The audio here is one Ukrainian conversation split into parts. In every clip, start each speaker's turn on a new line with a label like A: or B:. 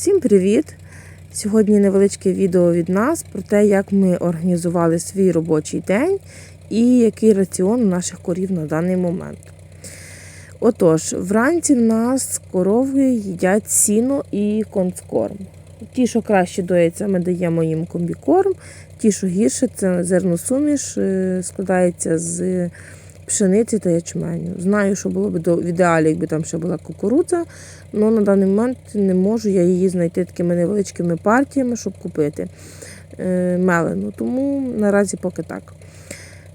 A: Всім привіт! Сьогодні невеличке відео від нас про те, як ми організували свій робочий день і який раціон у наших корів на даний момент. Отож, вранці в нас корови їдять сіно і концкорм. Ті, що краще доїться, ми даємо їм комбікорм, ті, що гірше, це зерносуміш, е, складається з пшениці та ячменю. Знаю, що було б до- в ідеалі, якби там ще була кукурудза, але на даний момент не можу я її знайти такими невеличкими партіями, щоб купити е, мелену. Тому наразі поки так.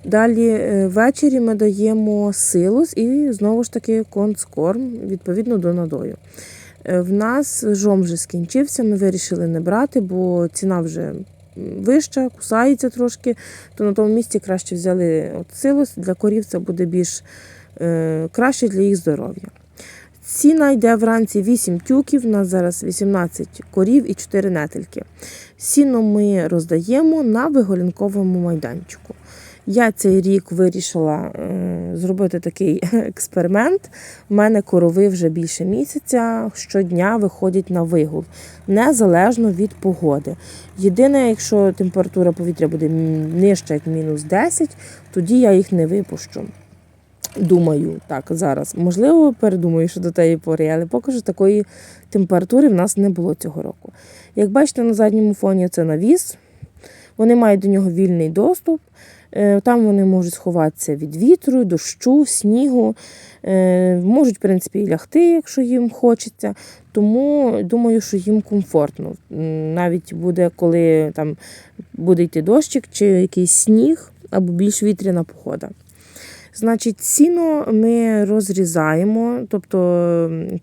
A: Далі е, ввечері ми даємо силос і знову ж таки концкорм відповідно до надою. Е, В нас жом вже скінчився, ми вирішили не брати, бо ціна вже вища, кусається трошки, то на тому місці краще взяли от. Для корів це буде більш е, краще для їх здоров'я. Ціна йде вранці 8 тюків, у нас зараз 18 корів і 4 нетельки. Сіно ми роздаємо на виголінковому майданчику. Я цей рік вирішила зробити такий експеримент. У мене корови вже більше місяця щодня виходять на вигул, незалежно від погоди. Єдине, якщо температура повітря буде нижча, як мінус 10, тоді я їх не випущу. Думаю, так зараз. Можливо, передумаю щодо тієї пори, але поки що такої температури в нас не було цього року. Як бачите, на задньому фоні це навіс. Вони мають до нього вільний доступ. Е, Там вони можуть сховатися від вітру, дощу, снігу. Е, Можуть, в принципі, і лягти, якщо їм хочеться. Тому думаю, що їм комфортно. Навіть буде, коли там буде йти дощик чи якийсь сніг або більш вітряна погода. Значить, сіно ми розрізаємо, тобто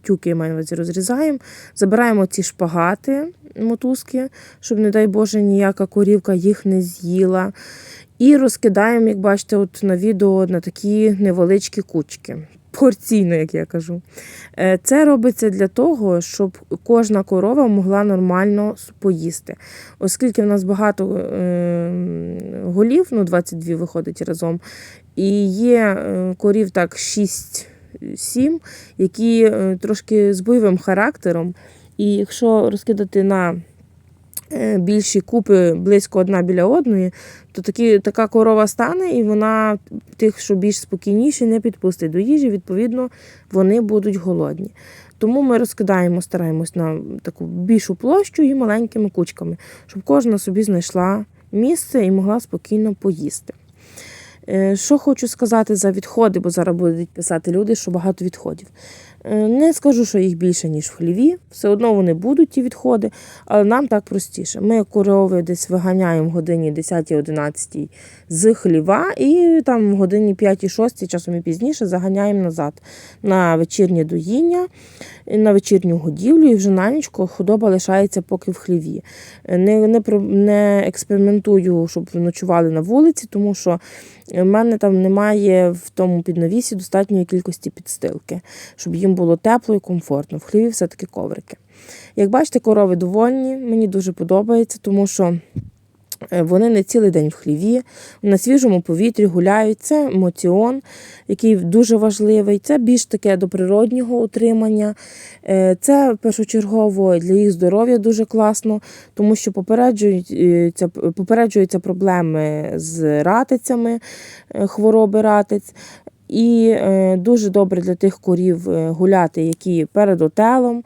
A: тюки увазі розрізаємо, забираємо ці шпагати, мотузки, щоб, не дай Боже, ніяка корівка їх не з'їла. І розкидаємо, як бачите, от на відео на такі невеличкі кучки. Порційно, як я кажу. Е, Це робиться для того, щоб кожна корова могла нормально поїсти. Оскільки в нас багато е, голів, ну 22 виходить разом, і є е, корів так 6-7, які е, трошки з бойовим характером. І якщо розкидати на е, більші купи близько одна біля одної, то такі, така корова стане, і вона тих, що більш спокійніші, не підпустить до їжі, відповідно, вони будуть голодні. Тому ми розкидаємо, стараємось на таку більшу площу і маленькими кучками, щоб кожна собі знайшла місце і могла спокійно поїсти. Е, Що хочу сказати за відходи, бо зараз будуть писати люди, що багато відходів. Е, Не скажу, що їх більше, ніж в хліві. Все одно вони будуть, ті відходи, але нам так простіше. Ми корови десь виганяємо в годині 10-11 з хліва, і там в годині 5-6, часом і пізніше, заганяємо назад на вечірнє доїння, на вечірню годівлю, і вже на нічку худоба лишається поки в хліві. Е, Не, не, не експериментую, щоб ночували на вулиці, тому що в мене там немає в тому піднавісі достатньої кількості підстилки, щоб їм було тепло і комфортно. В хліві все-таки коврики. Як бачите, корови довольні, мені дуже подобається, тому що е, вони не цілий день в хліві, на свіжому повітрі гуляють. Це моціон, який дуже важливий. Це більш таке до природнього утримання. Е, Це першочергово для їх здоров'я дуже класно, тому що попереджуються, попереджуються проблеми з ратицями, е, хвороби ратиць. І е, дуже добре для тих корів е, гуляти, які перед отелом.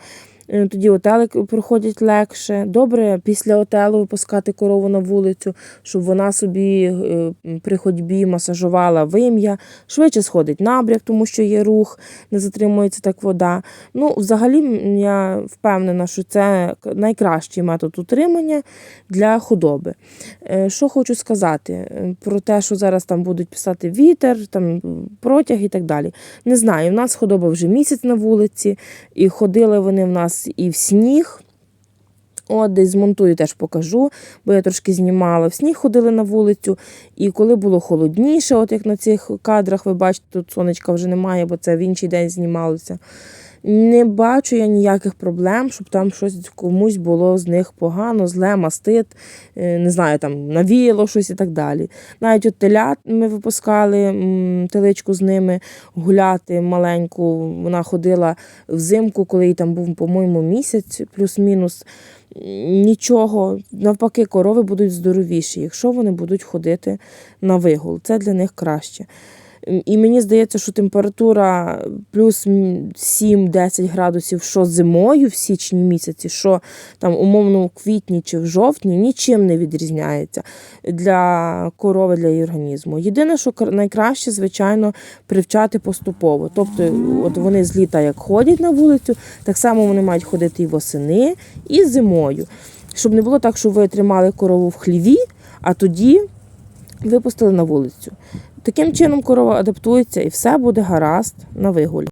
A: Е, Тоді отели проходять легше. Добре після отелу випускати корову на вулицю, щоб вона собі е, при ходьбі масажувала вим'я, швидше сходить набряк, тому що є рух, не затримується так вода. Ну, взагалі, я впевнена, що це найкращий метод утримання для худоби. Е, Що хочу сказати про те, що зараз там будуть писати вітер, там протяг і так далі. Не знаю, в нас худоба вже місяць на вулиці, і ходили вони в нас і в сніг. От, десь змонтую, теж покажу, бо я трошки знімала. В сніг ходили на вулицю, і коли було холодніше, от як на цих кадрах, ви бачите, тут сонечка вже немає, бо це в інший день знімалося. Не бачу я ніяких проблем, щоб там щось комусь було з них погано, зле, мастит, е, не знаю, там навіяло щось і так далі. Навіть от телят ми випускали теличку з ними гуляти маленьку. Вона ходила взимку, коли їй там був, по-моєму, місяць плюс-мінус. Нічого, навпаки, корови будуть здоровіші, якщо вони будуть ходити на вигул. Це для них краще. І мені здається, що температура плюс 7-10 градусів, що зимою в січні місяці, що там умовно у квітні чи в жовтні, нічим не відрізняється для корови, для її організму. Єдине, що найкраще, звичайно, привчати поступово. Тобто, от вони з літа як ходять на вулицю, так само вони мають ходити і восени, і зимою. Щоб не було так, що ви тримали корову в хліві, а тоді випустили на вулицю. Таким чином корова адаптується і все буде гаразд на вигулі.